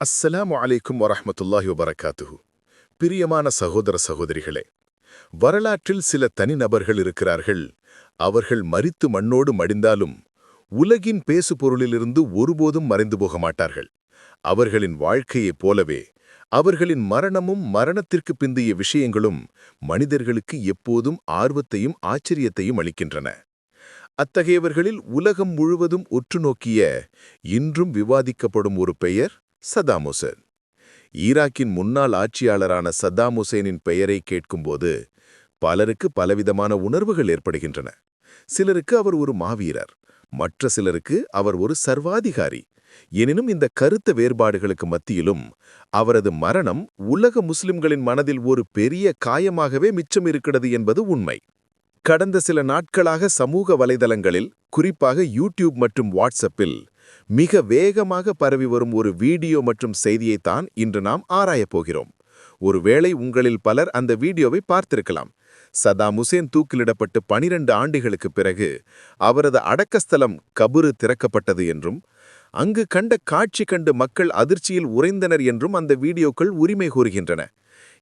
அஸ்ஸலாம் அலைக்கும் வரஹ்மத்துல்லாஹி வபரகாத்துஹு. பிரியமான சகோதர சகோதரிகளே வரலாற்றில் சில தனிநபர்கள் இருக்கிறார்கள். அவர்கள் மரித்து மண்ணோடு மடிந்தாலும் உலகின் பேசு பொருளிலிருந்து ஒருபோதும் மறைந்து போக மாட்டார்கள். அவர்களின் வாழ்க்கையைப் போலவே அவர்களின் மரணமும் மரணத்திற்கு பிந்தைய விஷயங்களும் மனிதர்களுக்கு எப்போதும் ஆர்வத்தையும் ஆச்சரியத்தையும் அளிக்கின்றன. அத்தகையவர்களில் உலகம் முழுவதும் உற்று நோக்கிய இன்றும் விவாதிக்கப்படும் ஒரு பெயர் சதாம் ஹுசேன். ஈராக்கின் முன்னாள் ஆட்சியாளரான சதாம் ஹுசேனின் பெயரை கேட்கும்போது பலருக்கு பலவிதமான உணர்வுகள் ஏற்படுகின்றன. சிலருக்கு அவர் ஒரு மாவீரர் மற்ற சிலருக்கு அவர் ஒரு சர்வாதிகாரி. எனினும் இந்த கருத்த வேறுபாடுகளுக்கு மத்தியிலும் அவரது மரணம் உலக முஸ்லிம்களின் மனதில் ஒரு பெரிய காயமாகவே மிச்சம் இருக்கிறது என்பது உண்மை. கடந்த சில நாட்களாக சமூக வலைதளங்களில் குறிப்பாக யூடியூப் மற்றும் வாட்ஸ்அப்பில் மிக வேகமாக பரவி வரும் ஒரு வீடியோ மற்றும் செய்தியைத்தான் இன்று நாம் ஆராயப் போகிறோம். ஒருவேளை உங்களில் பலர் அந்த வீடியோவை பார்த்திருக்கலாம். சதாம் ஹுசேன் தூக்கிலிடப்பட்டு பனிரெண்டு ஆண்டுகளுக்கு பிறகு அவரது அடக்கஸ்தலம் கபுரு திறக்கப்பட்டது என்றும் அங்கு கண்ட காட்சி கண்டு மக்கள் அதிர்ச்சியில் உறைந்தனர் என்றும் அந்த வீடியோக்கள் உரிமை கூறுகின்றன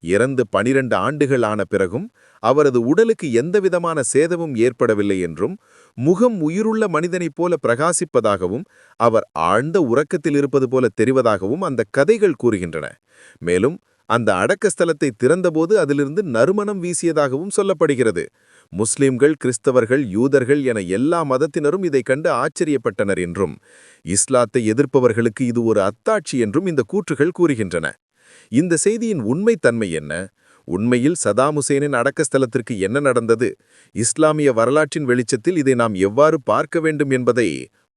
இறந்து பனிரெண்டு ஆண்டுகள் ஆன பிறகும் அவரது உடலுக்கு எந்தவிதமான சேதமும் ஏற்படவில்லை என்றும் முகம் உயிருள்ள மனிதனைப் போல பிரகாசிப்பதாகவும் அவர் ஆழ்ந்த உறக்கத்தில் இருப்பது போல தெரிவதாகவும் அந்த கதைகள் கூறுகின்றன. மேலும் அந்த அடக்கஸ்தலத்தை திறந்தபோது அதிலிருந்து நறுமணம் வீசியதாகவும் சொல்லப்படுகிறது. முஸ்லிம்கள் கிறிஸ்தவர்கள் யூதர்கள் என எல்லா மதத்தினரும் இதை கண்டு ஆச்சரியப்பட்டனர் என்றும் இஸ்லாத்தை எதிர்ப்பவர்களுக்கு இது ஒரு அத்தாட்சி என்றும் இந்த கூற்றுகள் கூறுகின்றன. இந்த செய்தியின் உண்மைத்தன்மை என்ன? உண்மையில் சதாம் ஹுசேனின் அடக்கஸ்தலத்திற்கு என்ன நடந்தது? இஸ்லாமிய வரலாற்றின் வெளிச்சத்தில் இதை நாம் எவ்வாறு பார்க்க வேண்டும் என்பதை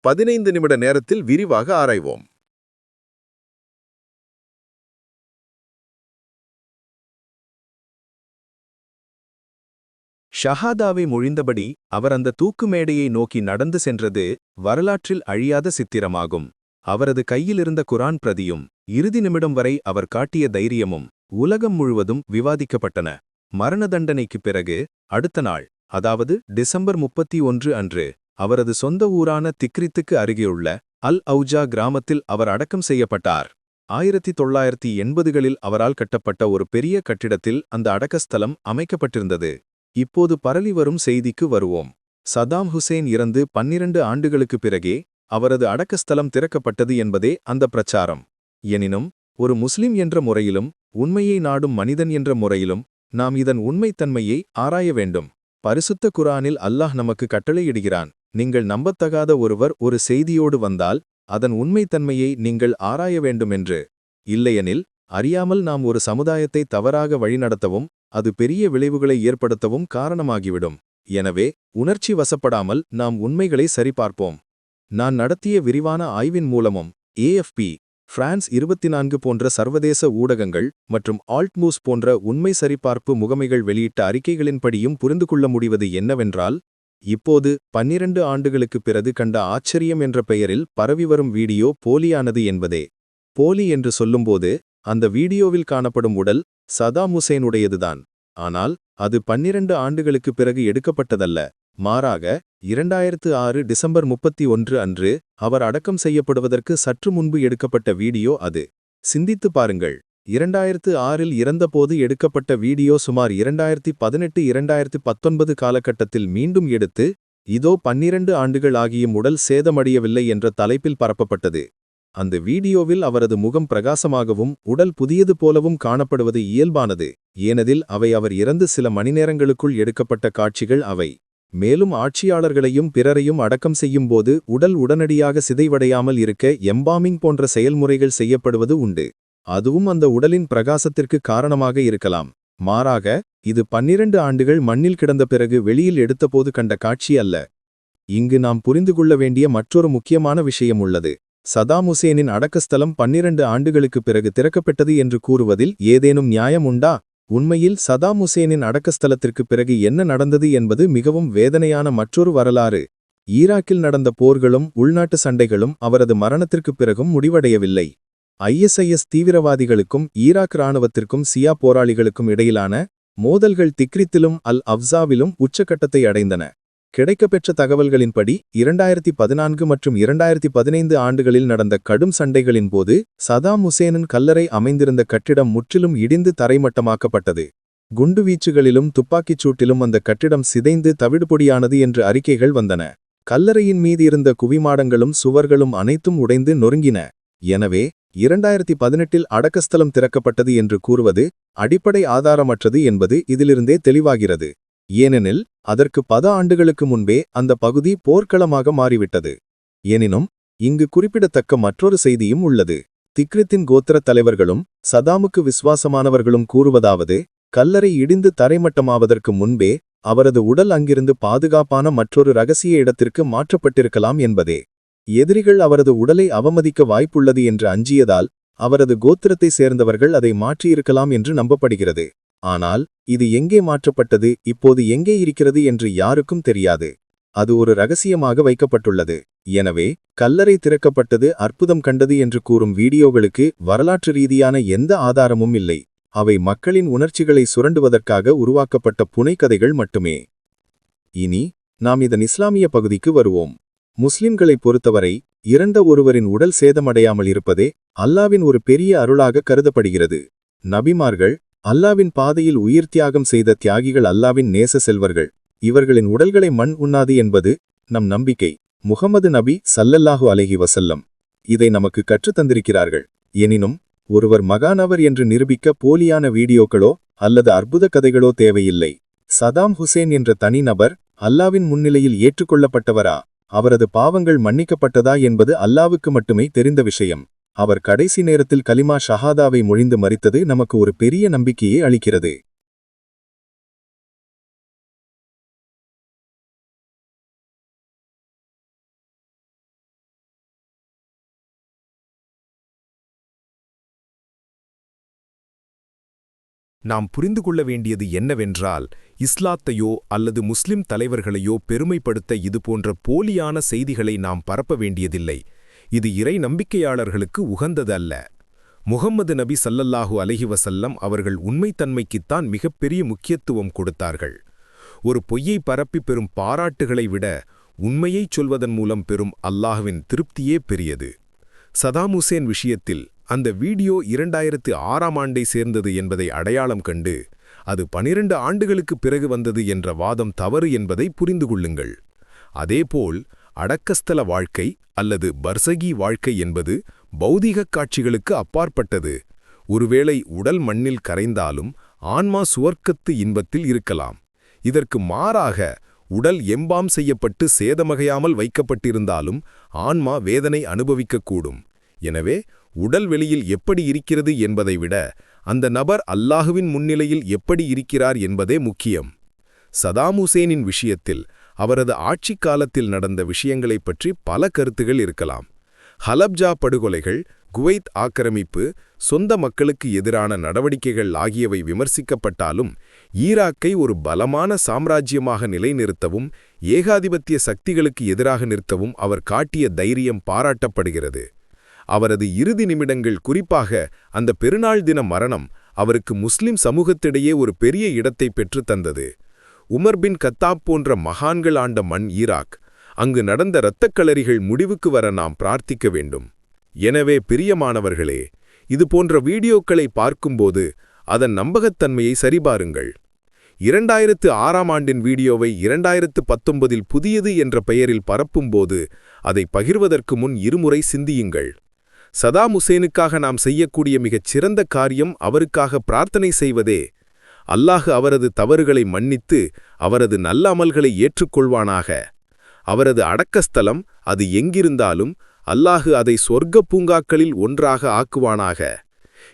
பதினைந்து நிமிட நேரத்தில் விரிவாக ஆராய்வோம். ஷஹாதாவை மொழிந்தபடி அவர் அந்த தூக்கு மேடையை நோக்கி நடந்து சென்றது வரலாற்றில் அழியாத சித்திரமாகும். அவரது கையிலிருந்த குரான் பிரதியும் இறுதி நிமிடம் வரை அவர் காட்டிய தைரியமும் உலகம் முழுவதும் விவாதிக்கப்பட்டன. மரண தண்டனைக்குப் பிறகு அடுத்த நாள் அதாவது டிசம்பர் முப்பத்தி ஒன்று அன்று அவரது சொந்த ஊரான திக்ரித்துக்கு அருகேயுள்ள அல் அவுஜா கிராமத்தில் அவர் அடக்கம் செய்யப்பட்டார். ஆயிரத்தி தொள்ளாயிரத்தி எண்பதுகளில் அவரால் கட்டப்பட்ட ஒரு பெரிய கட்டிடத்தில் அந்த அடக்கஸ்தலம் அமைக்கப்பட்டிருந்தது. இப்போது பரவி வரும் செய்திக்கு வருவோம். சதாம் ஹுசேன் இறந்து பன்னிரண்டு ஆண்டுகளுக்குப் பிறகே அவரது அடக்கஸ்தலம் திறக்கப்பட்டது என்பதே அந்த பிரச்சாரம். எனினும் ஒரு முஸ்லிம் என்ற முறையிலும் உண்மையை நாடும் மனிதன் என்ற முறையிலும் நாம் இதன் உண்மைத்தன்மையை ஆராய வேண்டும். பரிசுத்த குரானில் அல்லாஹ் நமக்கு கட்டளையிடுகிறான் நீங்கள் நம்பத்தகாத ஒருவர் ஒரு செய்தியோடு வந்தால் அதன் உண்மைத்தன்மையை நீங்கள் ஆராய வேண்டுமென்று. இல்லையெனில் அறியாமல் நாம் ஒரு சமுதாயத்தை தவறாக வழிநடத்தவும் அது பெரிய விளைவுகளை ஏற்படுத்தவும் காரணமாகிவிடும். எனவே உணர்ச்சி வசப்படாமல் நாம் உண்மைகளை சரிபார்ப்போம். நான் நடத்திய விரிவான ஆய்வின் மூலமும் ஏஎஃப்பி பிரான்ஸ் இருபத்தி நான்கு போன்ற சர்வதேச ஊடகங்கள் மற்றும் ஆல்ட்மூஸ் போன்ற உண்மை சரிபார்ப்பு முகமைகள் வெளியிட்ட அறிக்கைகளின்படியும் புரிந்து கொள்ள முடிவது என்னவென்றால் இப்போது பன்னிரண்டு ஆண்டுகளுக்குப் பிறகு கண்ட ஆச்சரியம் என்ற பெயரில் பரவி வரும் வீடியோ போலியானது என்பதே. போலி என்று சொல்லும்போது அந்த வீடியோவில் காணப்படும் உடல் சதாம் ஹுசேனுடையதுதான். ஆனால் அது பன்னிரண்டு ஆண்டுகளுக்குப் பிறகு எடுக்கப்பட்டதல்ல. மாறாக இரண்டாயிரத்து ஆறு டிசம்பர் முப்பத்தி ஒன்று அன்று அவர் அடக்கம் செய்யப்படுவதற்கு சற்று முன்பு எடுக்கப்பட்ட வீடியோ அது. சிந்தித்து பாருங்கள். இரண்டாயிரத்து ஆறில் இறந்தபோது எடுக்கப்பட்ட வீடியோ சுமார் இரண்டாயிரத்தி பதினெட்டு இரண்டாயிரத்து பத்தொன்பது காலகட்டத்தில் மீண்டும் எடுத்து இதோ பன்னிரண்டு ஆண்டுகள் ஆகியும் உடல் சேதமடையவில்லை என்ற தலைப்பில் பரப்பப்பட்டது. அந்த வீடியோவில் அவரது முகம் பிரகாசமாகவும் உடல் புதியது போலவும் காணப்படுவது இயல்பானது. ஏனதில் அவை அவர் இறந்து சில மணிநேரங்களுக்குள் எடுக்கப்பட்ட காட்சிகள் அவை. மேலும் ஆட்சியாளர்களையும் பிறரையும் அடக்கம் செய்யும்போது உடல் உடனடியாக சிதைவடையாமல் இருக்க எம்பாமிங் போன்ற செயல்முறைகள் செய்யப்படுவது உண்டு. அதுவும் அந்த உடலின் பிரகாசத்திற்கு காரணமாக இருக்கலாம். மாறாக இது பன்னிரண்டு ஆண்டுகள் மண்ணில் கிடந்த பிறகு வெளியில் எடுத்தபோது கண்ட காட்சி அல்ல. இங்கு நாம் புரிந்து கொள்ள வேண்டிய மற்றொரு முக்கியமான விஷயம் உள்ளது. சதாம் ஹுசேனின் அடக்கஸ்தலம் பன்னிரண்டு ஆண்டுகளுக்குப் பிறகு திறக்கப்பட்டது என்று கூறுவதில் ஏதேனும் நியாயம் உண்டா? உண்மையில் சதாம் ஹுசேனின் அடக்கஸ்தலத்திற்கு பிறகு என்ன நடந்தது என்பது மிகவும் வேதனையான மற்றொரு வரலாறு. ஈராக்கில் நடந்த போர்களும் உள்நாட்டு சண்டைகளும் அவரது மரணத்திற்குப் பிறகும் முடிவடையவில்லை. ஐஎஸ்ஐஎஸ் தீவிரவாதிகளுக்கும் ஈராக் இராணுவத்திற்கும் சியா போராளிகளுக்கும் இடையிலான மோதல்கள் திக்ரித்திலும் அல் அப்சாவிலும் உச்சக்கட்டத்தை அடைந்தன. கிடைக்கப்பெற்ற தகவல்களின்படி இரண்டாயிரத்தி பதினான்கு மற்றும் இரண்டாயிரத்தி பதினைந்து ஆண்டுகளில் நடந்த கடும் சண்டைகளின் போது சதாம் ஹுசேனின் கல்லறை அமைந்திருந்த கட்டிடம் முற்றிலும் இடிந்து தரைமட்டமாக்கப்பட்டது. குண்டுவீச்சுகளிலும் துப்பாக்கிச் சூட்டிலும் அந்த கட்டிடம் சிதைந்து தவிடுபொடியானது என்று அறிக்கைகள் வந்தன. கல்லறையின் மீது இருந்த குவிமாடங்களும் சுவர்களும் அனைத்தும் உடைந்து நொறுங்கின. எனவே இரண்டாயிரத்தி பதினெட்டில் அடக்கஸ்தலம் திறக்கப்பட்டது என்று கூறுவது அடிப்படை ஆதாரமற்றது என்பது இதிலிருந்தே தெளிவாகிறது. ஏனெனில் அதற்கு பத ஆண்டுகளுக்கு முன்பே அந்த பகுதி போர்க்களமாக மாறிவிட்டது. எனினும் இங்கு குறிப்பிடத்தக்க மற்றொரு செய்தியும் உள்ளது. திக்ரித்தின் கோத்திரத் தலைவர்களும் சதாமுக்கு விசுவாசமானவர்களும் கூறுவதாவது கல்லறை இடிந்து தரைமட்டமாவதற்கு முன்பே அவரது உடல் அங்கிருந்து பாதுகாப்பான மற்றொரு ரகசிய இடத்திற்கு மாற்றப்பட்டிருக்கலாம் என்பதே. எதிரிகள் அவரது உடலை அவமதிக்க வாய்ப்புள்ளது என்று அஞ்சியதால் அவரது கோத்திரத்தை சேர்ந்தவர்கள் அதை மாற்றியிருக்கலாம் என்று நம்பப்படுகிறது. ஆனால் இது எங்கே மாற்றப்பட்டது இப்போது எங்கே இருக்கிறது என்று யாருக்கும் தெரியாது. அது ஒரு ரகசியமாக வைக்கப்பட்டுள்ளது. எனவே கல்லறை திறக்கப்பட்டது அற்புதம் கண்டது என்று கூறும் வீடியோகளுக்கு வரலாற்று ரீதியான எந்த ஆதாரமும் இல்லை. அவை மக்களின் உணர்ச்சிகளை சுரண்டுவதற்காக உருவாக்கப்பட்ட புனைக்கதைகள் மட்டுமே. இனி நாம் இதன் இஸ்லாமிய பகுதிக்கு வருவோம். முஸ்லிம்களைப் பொறுத்தவரை இறந்த ஒருவரின் உடல் சேதமடையாமல் இருப்பதே அல்லாவின் ஒரு பெரிய அருளாக கருதப்படுகிறது. நபிமார்கள் அல்லாவின் பாதையில் உயிர் தியாகம் செய்த தியாகிகள் அல்லாவின் நேச செல்வர்கள். இவர்களின் உடல்களை மண் உண்ணாது என்பது நம் நம்பிக்கை. முகமது நபி சல்லல்லாஹு அலஹி வசல்லம் இதை நமக்கு கற்றுத் தந்திருக்கிறார்கள். எனினும் ஒருவர் மகானவர் என்று நிரூபிக்க போலியான வீடியோக்களோ அல்லது அற்புத கதைகளோ தேவையில்லை. சதாம் ஹுசேன் என்ற தனிநபர் அல்லாவின் முன்னிலையில் ஏற்றுக்கொள்ளப்பட்டவரா? அவரது பாவங்கள் மன்னிக்கப்பட்டதா என்பது அல்லாவுக்கு மட்டுமே தெரிந்த விஷயம். அவர் கடைசி நேரத்தில் கலிமா ஷஹாதாவை மொழிந்து மறித்தது நமக்கு ஒரு பெரிய நம்பிக்கையை அளிக்கிறது. நாம் புரிந்து கொள்ள வேண்டியது என்னவென்றால் இஸ்லாத்தையோ அல்லது முஸ்லிம் தலைவர்களையோ பெருமைப்படுத்த இதுபோன்ற போலியான செய்திகளை நாம் பரப்ப வேண்டியதில்லை. இது இறை நம்பிக்கையாளர்களுக்கு உகந்ததல்ல. முகம்மது நபி சல்லல்லாஹு அலஹி வசல்லம் அவர்கள் உண்மைத்தன்மைக்குத்தான் மிகப்பெரிய முக்கியத்துவம் கொடுத்தார்கள். ஒரு பொய்யை பரப்பி பெறும் பாராட்டுகளை விட உண்மையைச் சொல்வதன் மூலம் பெறும் அல்லாஹுவின் திருப்தியே பெரியது. சதாம் ஹுசேன் விஷயத்தில் அந்த வீடியோ இரண்டாயிரத்து ஆறாம் ஆண்டை சேர்ந்தது என்பதை அடையாளம் கண்டு அது பனிரெண்டு ஆண்டுகளுக்கு பிறகு வந்தது என்ற வாதம் தவறு என்பதை புரிந்து கொள்ளுங்கள். அதேபோல் அடக்கஸ்தல வாழ்க்கை அல்லது பர்சகி வாழ்க்கை என்பது பௌதீகக் காட்சிகளுக்கு அப்பாற்பட்டது. ஒருவேளை உடல் மண்ணில் கரைந்தாலும் ஆன்மா சுவர்க்கத்து இன்பத்தில் இருக்கலாம். இதற்கு மாறாக உடல் எம்பாம் செய்யப்பட்டு சேதமகையாமல் வைக்கப்பட்டிருந்தாலும் ஆன்மா வேதனை அனுபவிக்கக்கூடும். எனவே உடல் வெளியில் எப்படி இருக்கிறது என்பதை விட அந்த நபர் அல்லாஹுவின் முன்னிலையில் எப்படி இருக்கிறார் என்பதே முக்கியம். சதாம் ஹுசேனின் விஷயத்தில் அவரது ஆட்சிக் காலத்தில் நடந்த விஷயங்களைப் பற்றி பல கருத்துகள் இருக்கலாம். ஹலப்ஜா படுகொலைகள் குவைத் ஆக்கிரமிப்பு சொந்த மக்களுக்கு எதிரான நடவடிக்கைகள் ஆகியவை விமர்சிக்கப்பட்டாலும் ஈராக்கை ஒரு பலமான சாம்ராஜ்யமாக நிலைநிறுத்தவும் ஏகாதிபத்திய சக்திகளுக்கு எதிராக நிறுத்தவும் அவர் காட்டிய தைரியம் பாராட்டப்படுகிறது. அவரது இறுதி நிமிடங்கள் குறிப்பாக அந்த பெருநாள் தின மரணம் அவருக்கு முஸ்லிம் சமூகத்திடையே ஒரு பெரிய இடத்தை பெற்று தந்தது. உமர் பின் கத்தாப் போன்ற மகான்கள் ஆண்ட மண் ஈராக். அங்கு நடந்த இரத்தக்களறிகள் முடிவுக்கு வர நாம் பிரார்த்திக்க வேண்டும். எனவே பிரியமானவர்களே இது போன்ற வீடியோக்களை பார்க்கும்போது அதன் நம்பகத்தன்மையை சரிபாருங்கள். இரண்டாயிரத்து ஆறாம் ஆண்டின் வீடியோவை இரண்டாயிரத்து பத்தொன்பதில் புதியது என்ற பெயரில் பரப்பும்போது அதை பகிர்வதற்கு முன் இருமுறை சிந்தியுங்கள். சதாம் ஹுசேனுக்காக நாம் செய்யக்கூடிய மிகச் சிறந்த காரியம் அவருக்காக பிரார்த்தனை செய்வதே அல்லாஹு அவரது தவறுகளை மன்னித்து அவரது நல்ல அமல்களை ஏற்றுக்கொள்வானாக. அவரது அடக்கஸ்தலம் அது எங்கிருந்தாலும் அல்லாஹு அதை சொர்க்க பூங்காக்களில் ஒன்றாக ஆக்குவானாக.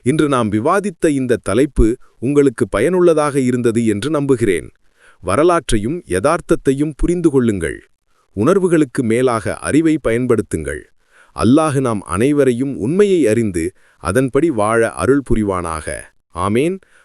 இன்று நாம் விவாதித்த இந்த தலைப்பு உங்களுக்கு பயனுள்ளதாக இருந்தது என்று நம்புகிறேன். வரலாற்றையும் யதார்த்தத்தையும் புரிந்து கொள்ளுங்கள். உணர்வுகளுக்கு மேலாக அறிவை பயன்படுத்துங்கள். அல்லாஹு நாம் அனைவரையும் உண்மையை அறிந்து அதன்படி வாழ அருள் புரிவானாக. ஆமேன்.